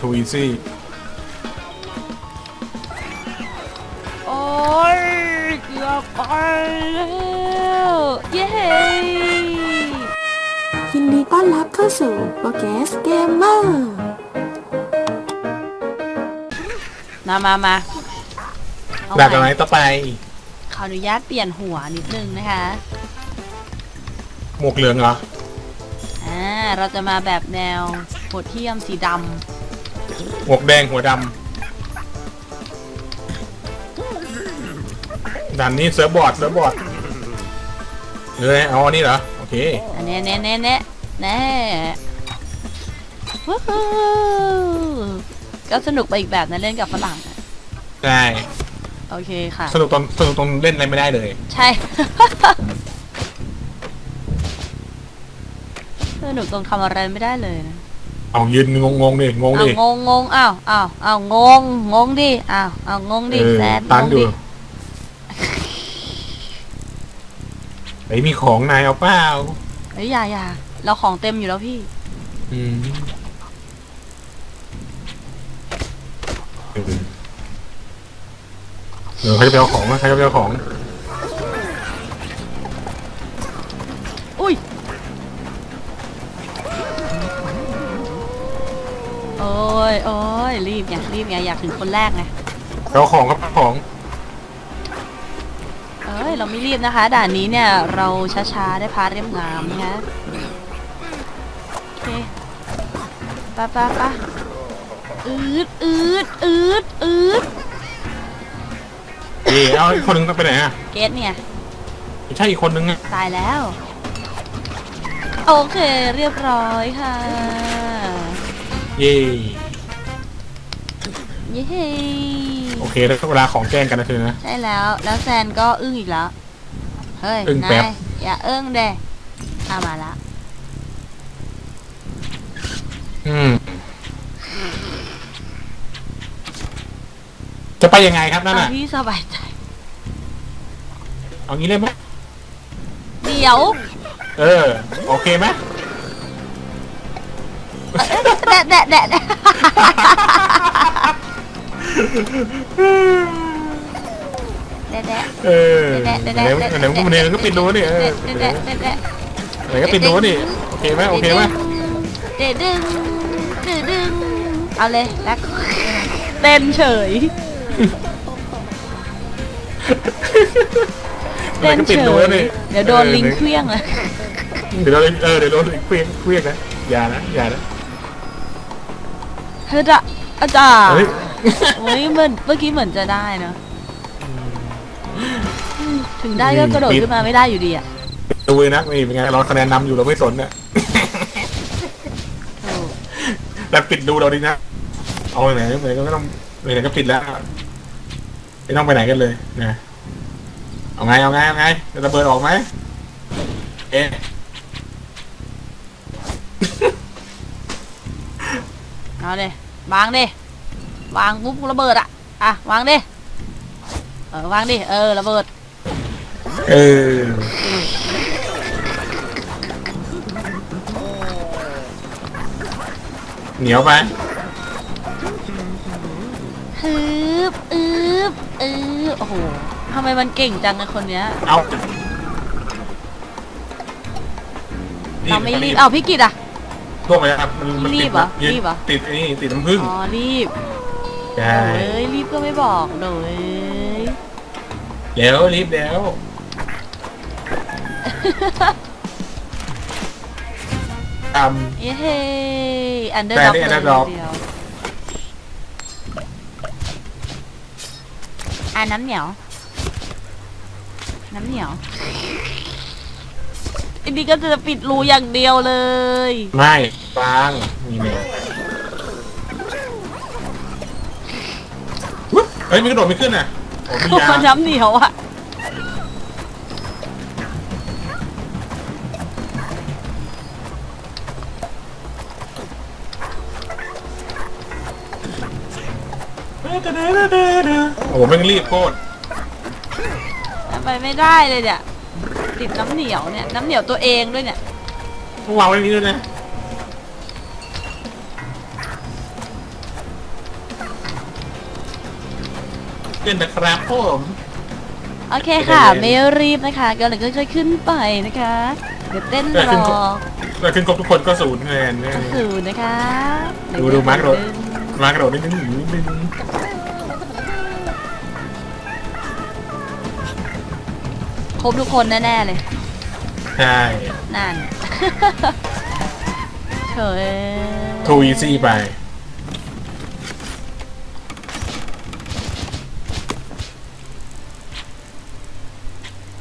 too easy โอ้ยเกือบไปแล้วเย้ยินดีต้อนรับเข้าสู่โปรแกสเกมเมอร์มามามาเอาแบบไหนใหม่ต่อไป ขออนุญาตเปลี่ยนหัวนิดนึงนะคะ หมวกเหลืองเหรอ อ่า เราจะมาแบบแนวโหดเที่ยมสีด หมวกแดงหัวดำด่านนี้เซิร์ฟบอร์ดเซิร์ฟบอร์ดเลยเอาอันนี้เหรอ โอเคำอันเนี้ยเนี้ยเนี้ยเนี้ยแน่วู้ฮู้ก็สนุกไปอีกแบบนะเล่นกับฝรั่งอะใช่ โอเคค่ะ สนุกตอนสนุกตรงเล่นอะไรไม่ได้เลย ใช่ สนุกตรงทำอะไรไม่ได้เลยนะ เอายืนงงงๆดิงงเอาดิ งงงงอ้าวอ้าวอ้าวงงงงดิอ้าวอ้าวงงดิเออแซดตันงงอยู่ดิไอ้ยมีของนายเอาเปล่าเฮ้ยอย่าอย่าเราของเต็มอยู่แล้วพี่ อืมเออเดี๋ยวใครจะไปเอาของมาใครจะไปเอาของ ยโอ้ยรีบไงรีบไงอยากถึงคนแรกไงไปเอาของครับของเอ้ยเราไม่รีบนะคะ ด่านนี้เนี่ยเราช้าๆได้พาเรียบงามนะคะโอเคไปะปะปะอืดอืดอืดอืดเอ้ยเอาอีกคนนึงไปไหนอะเกตเนี่ยไม่ใช่อีกคนนึงอะตายแล้ว โอเคเรียบร้อยค่ะ เย่เย้โอเคแล้วเวลาของแจ้งกันนะเธอนะ ใช่แล้ว แล้วแซนก็อึ้งอีกแล้ว เฮ้ยอึ้งนาแป๊บยอย่าอึ้งเด้อามาละ อืม จะไปยังไงครับนั่นเอาน่ะ ที่สบายใจ เอางี้เลยไหมเดี๋ยว เออ โอเคไหม แดะแดะแดะแดะแดะแดะ เออแดะไหนแดะไหนแดะไหนก็มันเนี่ยก็ปิดดูนี่เออแดะแดะแดะแดะไหนก็ปิดดูนี่โอเคไหมโอเคไหมเดะดึงเดะดึงเอาเลยแล้วเต้นเฉยไหนเต้นก็ปิเฉดดูยแล้วนี่เดี๋ยวโดนลิงเคลี้ยงเลยเดี๋ยวโดนเออเดี๋ยวโดนลิงเคลี้ยงเคลี้ยงนะอย่านะอย่านะ เฮ้ยจ้ะอาจารย์เฮ้ยเฮ้ยเหมือนเมื่อกี้เหมือนจะได้เนอะถึงได้ก็กระโดดขึ้นมาไม่ได้อยู่ดีอะดูเลยนะนี่เป็นไงเราคะแนนนำอยู่เราไม่สนเนี่ยโอ้แต่ปิดดูเราดีนะเอาไหนไหนก็ไม่ต้องไหนก็ปิดแล้วไม่ต้องไปไหนกันเลยนะเอาไงเอาไงเอาไงจะระเบิดออกไหมเอ๊ะ เอาเลยวางดิวางปุ๊บระเบิดอะอะวางดิเออวางดิเออระเบิดเออเหนียวไปฮึบอึบอึบโอ้โหทำไมมันเก่งจังไอ้คนเนี้ยเอาเราไม่รีบเอาพี่กิตอะ ท่วมไปครับมันมันรีติดบเหรอยืนรีบเหรอ ติดไอ้นี่ติดน้ำผึ้งอ๋อรีบใช่โอ้ยรีบก็ไม่บอกเลยเดี๋ยวรีบเดี๋ยวทเย้เฮ้อันเดอร์แต่ด็อกนี่เลย underdog เดียวอะน้ำเหนียว น้ำเหนียว อันนี้ก็จะปิดรูอย่างเดียวเลยำไม่ฟังนี่เนี่ยอุ๊ยเฮ้ยมันกระโดดไม่ขึ้นอะโอ้มียามันน้ำเหนียวอะโอ้โหแม่งรีบโคตร ไปไม่ได้เลยเนี่ย ติดน้ำเหนียวเนี่ยน้ำเหนียวตัวเองด้วยเนี่ยต้กงวางไว้อย่างนี้ด้วยนะเล่นแต่ครับผมโอเคค่ะ ไม่รีบนะคะก็เลยค่อยๆขึ้นไปนะคะ เดี๋ยวเต้นรอแต่ขึ้นครบทุกคนก็ศูนย์เงินเน่ยก็คืนะคะดูดูมาร์กโดดมาร์กโดดนิดนึงนิดนึง ครบทุกคนแน่ๆเลย ใช่นั่น เฉยทูอีซี่ไป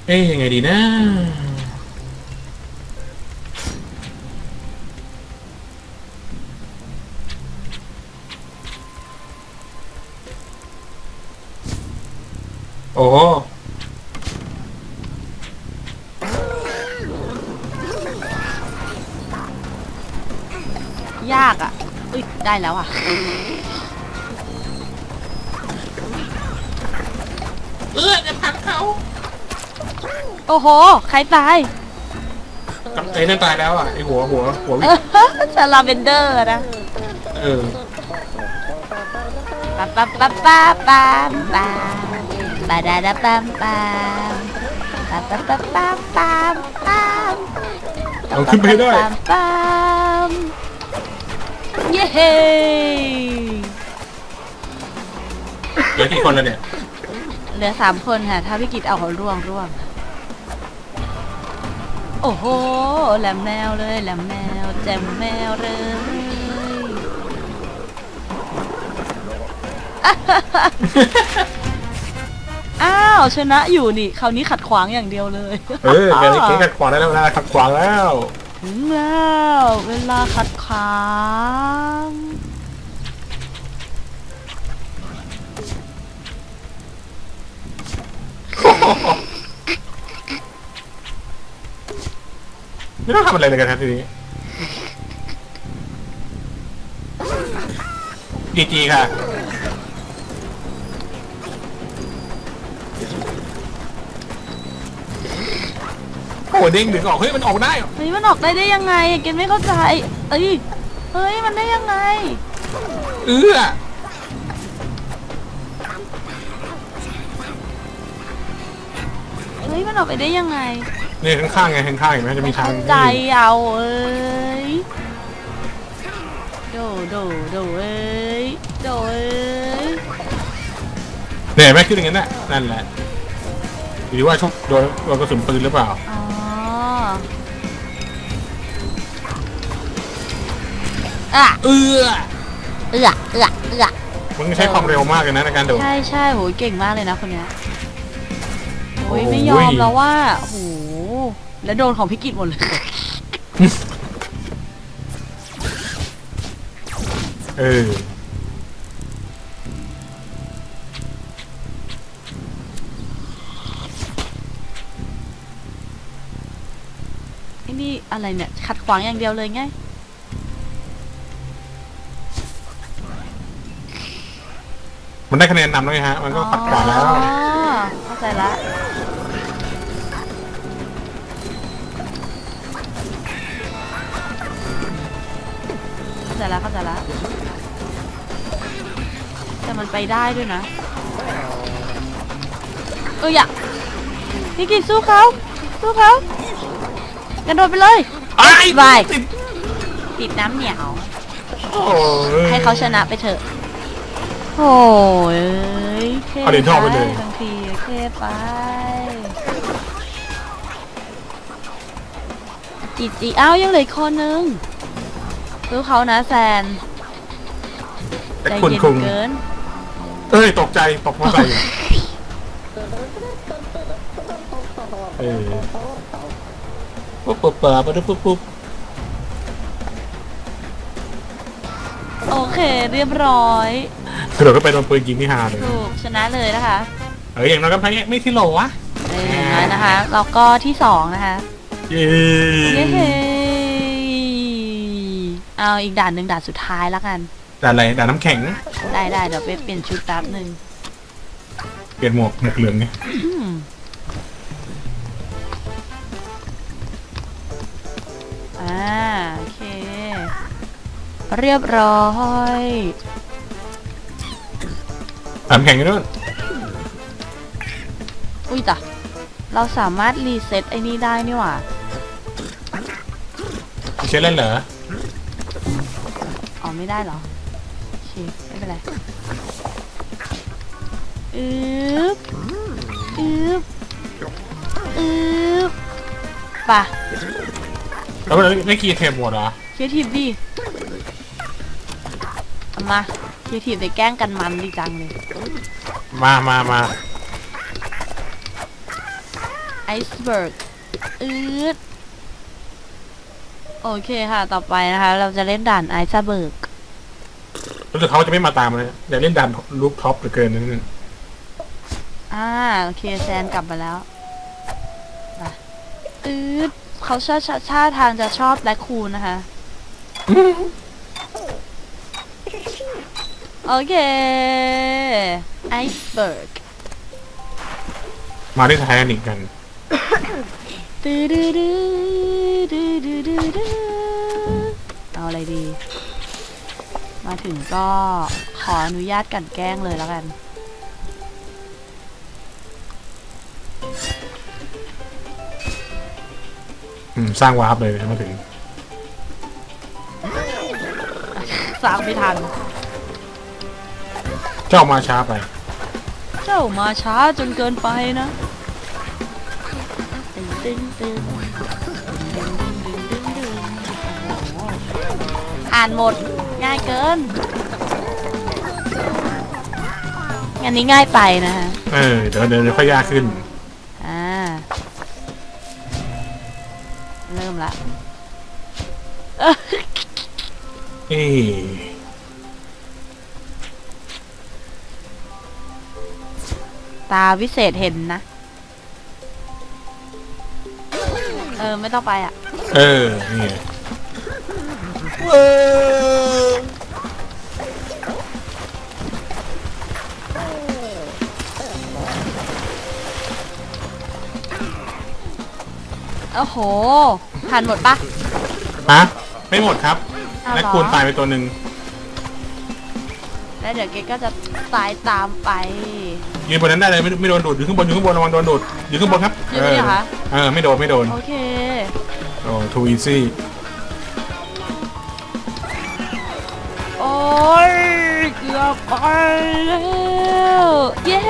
เอ๊ยยังไงดีนะ ยากอะอุ้ยได้แล้วอะเออจะพักเขาโอ้โห ใครตายไอ้นั่นตายแล้วอะไอ้หัวหัวหัววิชาลาเบนเดอร์นะเออปั๊บปั๊บปั๊บปั๊บปั๊บปั๊บปาดาดาปั๊มปั๊มปั๊บปั๊บปั๊บปั๊บปั๊บปั๊บเอาขึ้นไปให้ได้ปั๊มปั๊ม เย้เหลือกี่คนแล้วเนี่ย เหลือสามคนค่ะ ถ้าพี่กิตเอาเขาร่วงร่วง โอ้โห แหลมแมวเลย แหลมแมว แจ่มแมวเลยอ้าวชนะอยู่นี่ คราวนี้ขัดขวางอย่างเดียวเลย เออแกนี่เก่งขัดขวางได้แล้วนะขัดขวางแล้ว ถึงแล้วเวลาขัดขางไม่ต้องทำอะไรเลยกันครับทีนี้ดีจีค่ะ อ้เด้งดึงออกเฮ้ยมันออกได้เหรอเฮ้ยมันออกได้ได้ยังไงเกณฑ์ไม่เข้าใจเอ้ยเฮ้ยมันได้ยังไง เออเฮ้ยมันออกไปได้ยังไงเนี่ยข้างๆไงข้างๆเห็นไหมจะมีทางใจเอาเอ้ยโดโดโดเอ้ยโดเอ้ยเนี่ยเห็นไหมขึ้นอย่างนั้นน่ะนั่นแหละหรือว่าชกโดนโดนกระสุนปืนหรือเปล่า อ๋ออะเออเอือเอือเอือมึงใช้ความเร็วมากเลยนะในการโดด ใช่ใช่โหเก่งมากเลยนะคนเนี้ยโอ้ยโอ้โห ไม่ยอมแล้วว่าโหแล้วโดนของพิกิตหมดเลย เออไอ้นี่อะไรเนี่ยขัดขวางอย่างเดียวเลยไง มันได้คะแนนนำแล้วไงฮะ มันก็ขัดขวางแล้วอ๋อเข้าใจละเข้าใจละเข้าใจละแต่มันไปได้ด้วยนะเอออย่าพี่กินสู้เขาสู้เขากระโดดไปเลย ไอ้บาย ติดติดน้ำเหนียว โอ้ยให้เขาชนะไปเถอะ โอ้ยเอ้ยเท่เอาเหรียญทองไปเลย บางทีเท่ไปจีจีอ้าวยังเหลืออกคนนึงสู้เขานะแซนแต่ใจคุณเย็นคุงเกิน เอ้ยตกใจตกมาใส่เออปุ๊บปุ๊บปุ๊บปุ๊บปุ๊บปุ๊บโอเคเรียบร้อย กระโดดก็ไปโดนปืนยิงที่หาเลยถูกชนะเลยนะคะเอ้ยอย่างน้อยก็ไม่ไม่ที่โหลวะในหนึ่งน้อนะคะแล้วก็ที่สองนะคะเย้เย้เฮ้เอาอีกด่านหนึ่งด่านสุดท้ายแล้วกันด่านอะไรด่านน้ำแข็ง ได้ได้เดี๋ยวไปเปลี่ยนชุดแป๊บหนึ่งเปลี่ยนหมวกหมวกเหลืองเนี่ยอืมอ่าโอเค เรียบร้อย นน้ำแข็งอยู่นู่นอุ้ยจ้ะเราสามารถรีเซ็ตไอ้นี่ได้นี่หว่าไม่ใช่เล่นเหรออ๋อไม่ได้เหรอโอเคไม่เป็นไรอึ๊บอึ๊บอึ๊บไป่ะแล้วมันไม่กีเทมหมดเหรอเคียทีฟดิเอามาเคี ยทีฟได้แกล้งกันมันดีจังเลย มามามาไอซ์เบิร์กอืดโอเคค่ะ ต่อไปนะคะ เราจะเล่นด่านไอซ์เบิร์กรู้สึกเขาจะไม่มาตามเลยเดี๋ยวเล่นดันลูกท็อปเหลือเกินนั่นอ่าโอเคแซนกลับมาแล้วมาอืดเขาชาชาชาทางจะชอบแบล็คคูนนะคะ โอเคไอซ์เบิร์กมาที่ไททานิกกันดื้อดื้อดื้อดื้อดื้อดื้อดื้อเอาอะไรดี มาถึงก็ขออนุญาตกลันแกล้งเลยแล้วกัน อืม สร้างวาร์ปเลยมาถึง สร้างไม่ทัน เจ้ามาช้าไป เจ้ามาช้าจนเกินไปนะตึงตึงตึงตึงตึงตึงตึงโอ้โหอ่านหมดง่ายเกินงานนี้ง่ายไปนะฮะเออ เดี๋ยวเดี๋ยวเดี๋ยวค่อยยากขึ้น อ่าเริ่มละ เอ้อ ตาวิเศษเห็นนะ เออ ไม่ต้องไปอะ เออ นี่ไงโอ้โห ผ่านหมดปะฮะไม่หมดครับ เอาเหรอ และคูณตายไปตัวหนึ่ง แล้วเดี๋ยวเกก็จะตายตามไป ยืนบนนั้นได้เลยไม่ไม่โดนดูดอยู่ข้างบนอยู่ข้างบนระวังโดนดูดอยู่ข้างบนครับอยู่นี่เหรอคะ เออไม่โดนไม่โดนโอเค โอ้ทูอีซี่โอ้ยเกือบไปแล้วเย้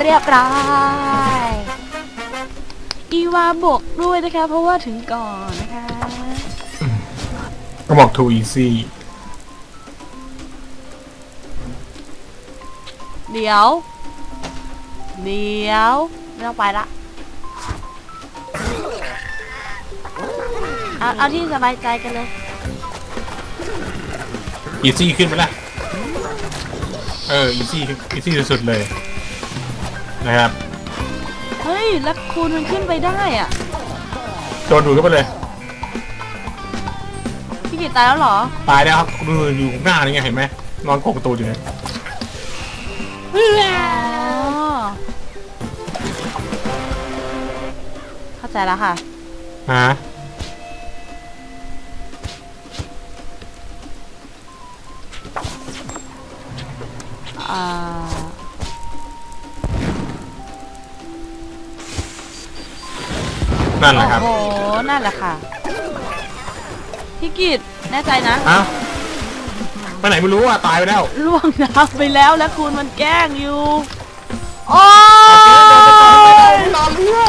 เรียบร้อยอีวาบวกด้วยนะคะ เพราะว่าถึงก่อนนะคะ ก็บอกทูอีซี่ เดี๋ยวเดี๋ยวไม่ต้องไปละเอาเอาที่สบายใจกันเลยอีซี่ขึ้นไปละเออ อีซี่ อีซี่สุดๆเลย นะครับ เฮ้ย แล้วคูณมันขึ้นไปได้อะโดนดูดเข้าไปเลย พี่กิตตายแล้วเหรอ ตายแล้วครับดูอยู่ข้างหน้านี่ไงเห็นไหมนอนโขกประตูอยู่เนี่ยอ๋อ เข้าใจแล้วค่ะ ฮะอ่านั่นแหละครับ โอ้โห นั่นแหละค่ะ พี่กิตแน่ใจนะ อ้าว ไปไหนไม่รู้อะตายไปแล้วล่วงน้ำไปแล้วแล้วคูณมันแกล้งอยู่ โอ้ยรอเรือ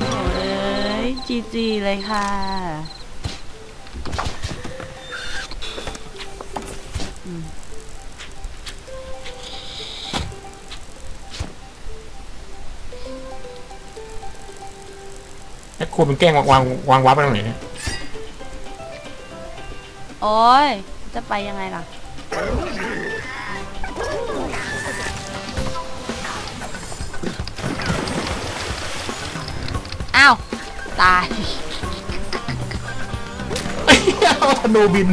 โอ้ยจีจีเลยค่ะไอ้ครูเป็นแกล้งวางวางวางวับไปตรงไหนเนี่ย โอ้ย จะไปยังไงล่ะ อ้าว ตาย ธนูบิน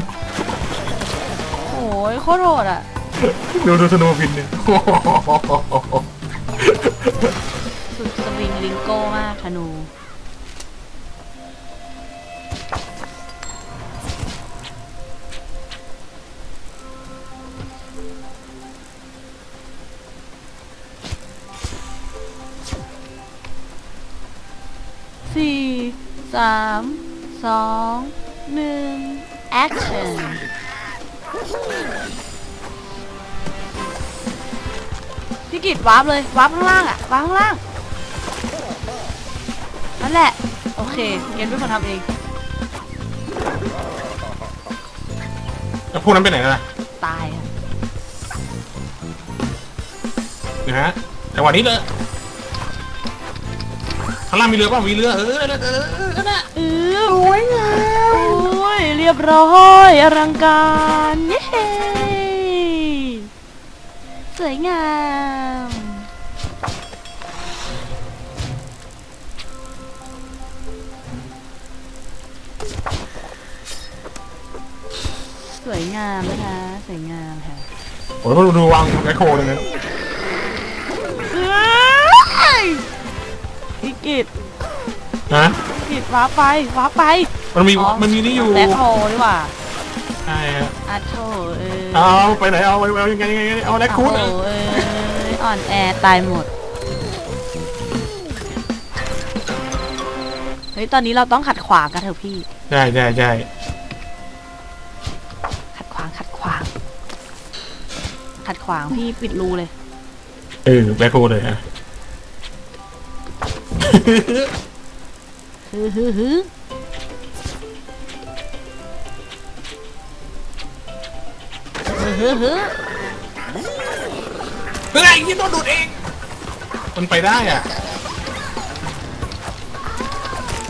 โอ้ยโคตรโหดอะ ดูดูธนูบินเนี่ยสุดสวิงลิงโก้มากธนู สามสองหนึ่ง action พี่กิดวาร์ปเลยวาร์ปข้างล่างอะวาร์ปข้างล่างนั่นแหละ โอเคเกณฑ์เป็นคนทำเองแล้วพวกนั้นไปไหนแล้วล่ะตายอะนะฮะจังหวะนี้เลย ข้างล่างมีเรือป่ามีเรือเออเออเออเออนั่นน่ะเออสวยงามโอ้ยเรียบร้อยอลังการเย้สวยงามสวยงามนะคะสวยงามค่ะโอ้ยดูวางแมโครเลยนะ เอ้ย พี่กิตนะพี่กิตว้าไปว้าไปมันมีอ๋อมันมีนี่อยู่แบ็คโฮดีกว่าใช่ฮะอาโถเออเอาไปไหนเอาไปเอายังไงยังไงยังไงเอาแลคคูดโอ้โหเอ้ยอ่อนแอตายหมด เฮ้ย ตอนนี้เราต้องขัดขวางกันเถอะพี่ ใช่ใช่ใช่ขัดขวางขัดขวาง ขัดขวางพี่ปิดรูเลย เออแบคโฮเลยอะ ฮึฮึฮึฮึฮึเฮ้ยยี่โดนดูดเอง มันไปได้อะ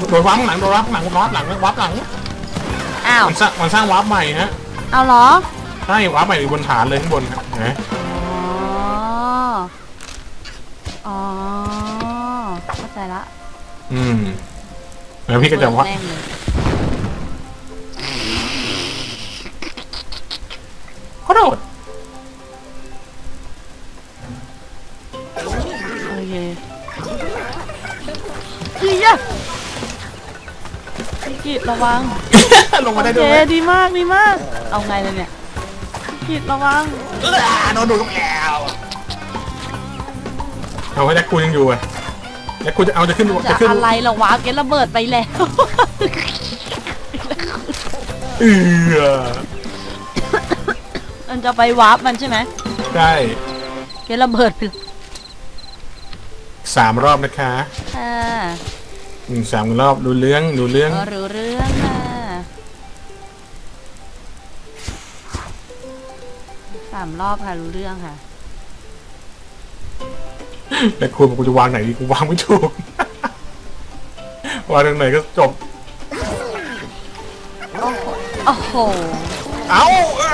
โดนวาร์ปข้างหลัง โดนวาร์ปข้างหลังวาร์ปหลังวาร์ปหลัง อ้าว มันสร้างมันสร้างวาร์ปใหม่ฮะ เอาเหรอ ใช่วาร์ปใหม่อยู่บนฐานเลยข้างบนครับเห็นไหม อ๋อ อ๋อ เข้าใจ ละอืมแล้วพี่ก็จะว่าแม่งเลยขอโทษโอเคเฮียพี่กิตระวัง ลงมาได้โอด้เควยดีมากดีมาก เอาไงเลยเนี่ยพี่กิตระวัง เออโดนดูดลูกแล้วเอาไว้แลคคูดยังอยู่อะ แลคคูดจะเอาจะขึ้นจะจะขึ้นอะไรเหรอวะเกตระเบิดไปแล้ว เออมันจะไปวาร์ปมันใช่ไหมใช่เกตระเบิดไปแล้วสามรอบนะคะค่ะหนึ่งสามรอบดูเรื่องดูเรื่อง ก็รู้เรื่องค่ะสามรอบค่ะรู้เรื่องค่ะ แต่คุณบอกกูจะวางไหนดีกูวางไม่ถูก วางตรงไหนก็จบ โอ้โห เอาเอ้อ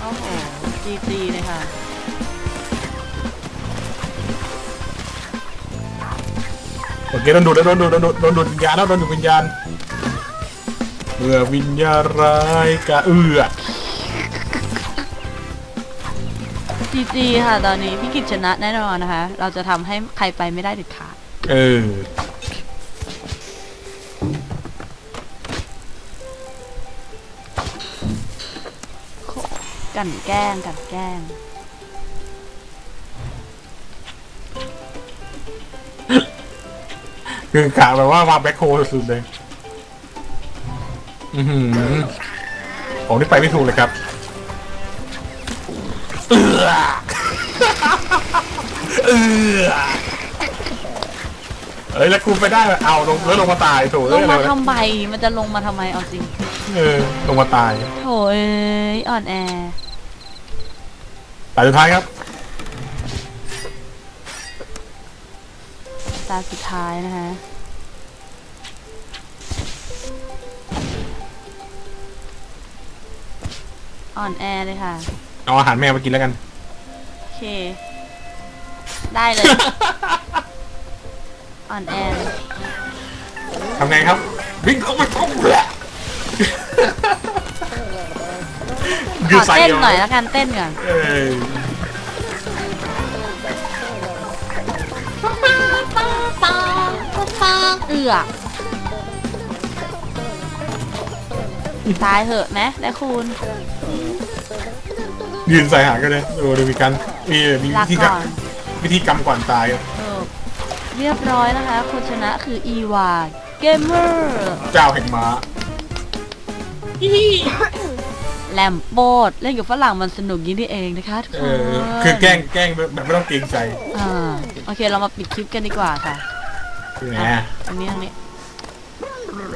โอ้โหจีจีเลยค่ะ โอเคโดนดูดแล้วโดนดูดโดนดูดโดนดูดวิญญาณแล้วโดนดูดวิญญาณเมื่อวิญญาณร้ายกะเอือ จีจีค่ะตอนนี้พี่กิจชนะแน่นอนนะคะ เราจะทำให้ใครไปไม่ได้เด็ดขาดเออ กลันแกล้งกลันแกล้ง คือกะแบบว่าวางแบ็คโฮสุดๆเลย อือหือผมนี่ไปไม่ถูกเลยครับเอือเอือเอ้ยแล้วกูไปได้เหรอเอาลงแล้วลงมาตายโถลเอ้งยอะไรมาวะทำไมมันจะลงมาทำไมเอาจริงเออลงมาตายโถเอ้ยอ่อนแอตายสุดท้ายครับ ตาสุดท้ายนะคะอ่อนแอเลยค่ะ เอาอาหารแมวมากินแล้วกันโอเค ได้เลย อ่อนแอเลยทำไงครับ วิ่งเข้าไปเข้าแหละขอเต้นหน่อยแล้วกันเต้นก่อนเออเอือกตายเหอะไหมได้คูณยืนใส่หางกันเลยดูดูมีการมีมีลาวิธีกรรก่มอน วิธีกรรมก่อนตายเออเรียบร้อยนะคะ คนชนะคืออีวาเกมเมอร์เจ้าแห่งม้าแลมโบดเล่นกับฝรั่งมันสนุกยิ่งนี่เองนะคะทุกเอคนอคือแกล้งแกล้งแบบไม่ต้องเกรงใจอ่าโอเคเรามาปิดคลิปกันดีกว่าค่ะ คือไงอะตรงนี้ตรงนี้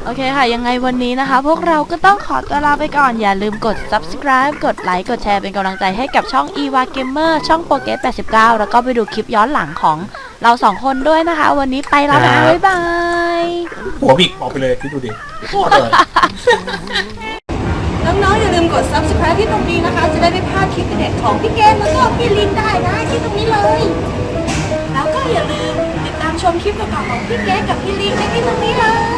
โอเคค่ะ ยังไงวันนี้นะคะ พวกเราก็ต้องขอตัวลาไปก่อน อย่าลืมกด subscribe กดไลค์ กดแชร์เป็นกำลังใจให้กับช่อง e v a Gamer ช่อง p o g e t 89 แล้วก็ไปดูคลิปย้อนหลังของเราสองคนด้วยนะคะ วันนี้ไปแล้วนะบ๊ายบาย หัวบิกออกไปเลยคิดดูดิโคตรเลย น้องๆอย่าลืมกด subscribe ที่ตรงนี้นะคะ จะได้ไม่พลาดคลิปเด็ดของพี่เกมแล้วก็พี่ลินได้นะที่ตรงนี้เลย แล้วก็อย่าลืมติดตามชมคลิปเก่าๆของพี่เกมกับพี่ลินได้ที่ตรงนี้เลย